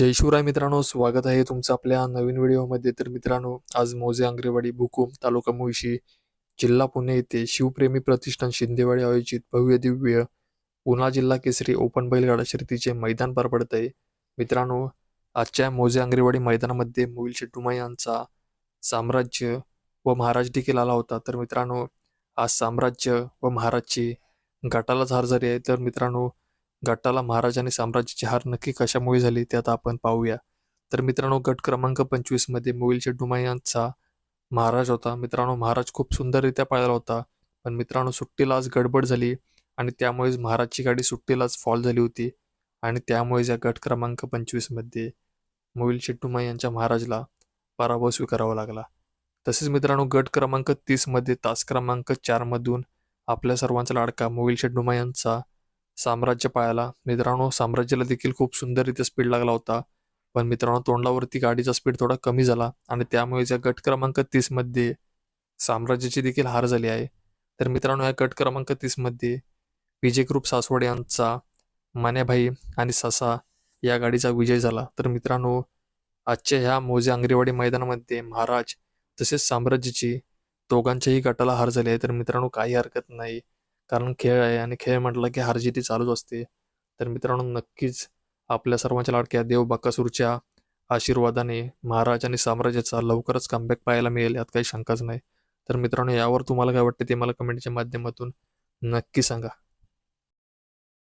जय शिवराय मित्रांनो स्वागत आहे तुमचं आपल्या नवीन व्हिडिओमध्ये. तर मित्रांनो आज मोजे आंग्रेवाडी भुकुम तालुका मुळशी जिल्हा पुणे येथे शिवप्रेमी प्रतिष्ठान शिंदेवाडी आयोजित भव्य दिव्य पुणा जिल्हा केसरी ओपन बैलगाडा शर्यतीचे मैदान पार पडत आहे. मित्रांनो आजच्या मोजे आंग्रेवाडी मैदानामध्ये मोहिल शेट्टुमा यांचा साम्राज्य व महाराज देखील आला होता. तर मित्रांनो आज साम्राज्य व महाराजची गटालाच हार झाली आहे. तर मित्रांनो गटाला महाराज आणि साम्राज्याची हार नक्की कशामुळे झाली ते आता आपण पाहूया. तर मित्रांनो गट क्रमांक पंचवीसमध्ये मोहिल यांचा महाराज होता. मित्रांनो महाराज खूप सुंदररित्या पाळला होता. पण मित्रांनो सुट्टीला आज गडबड झाली आणि त्यामुळेच महाराजची गाडी सुट्टीलाच फॉल झाली होती. आणि त्यामुळेच या गट क्रमांक पंचवीसमध्ये मोहिल शेट्टुमा यांच्या महाराजला पराभव स्वीकारावा लागला. तसेच मित्रांनो गट क्रमांक तीसमध्ये तास क्रमांक चार मधून आपल्या सर्वांचा लाडका मोहिल शेट्टुमा यांचा साम्राज्य पाहायला. मित्रांनो साम्राज्याला देखील खूप सुंदररित्या स्पीड लागला होता. पण मित्रांनो तोंडावरती गाडीचा स्पीड थोडा कमी झाला आणि त्यामुळे ज्या गट क्रमांक तीसमध्ये साम्राज्याची देखील हार झाली आहे. तर मित्रांनो या गट क्रमांक तीसमध्ये विजय ग्रुप सासवड यांचा मान्याभाई आणि ससा या गाडीचा विजय झाला. तर मित्रांनो आजच्या ह्या मोजे आंगरेवाडी मैदानामध्ये महाराज तसेच साम्राज्याची दोघांच्याही गटाला हार झाली आहे. तर मित्रांनो काही हरकत नाही. कारण खेळ आहे आणि खेळ म्हटलं की हारजिती चालूच असते. तर मित्रांनो नक्कीच आपल्या सर्वांच्या लाडक्या देव बाकासूरच्या आशीर्वादाने महाराज आणि साम्राज्याचा लवकरच कमबॅक पाहायला मिळेल यात काही शंकाच नाही. तर मित्रांनो यावर तुम्हाला काय वाटते ते मला कमेंटच्या माध्यमातून नक्की सांगा.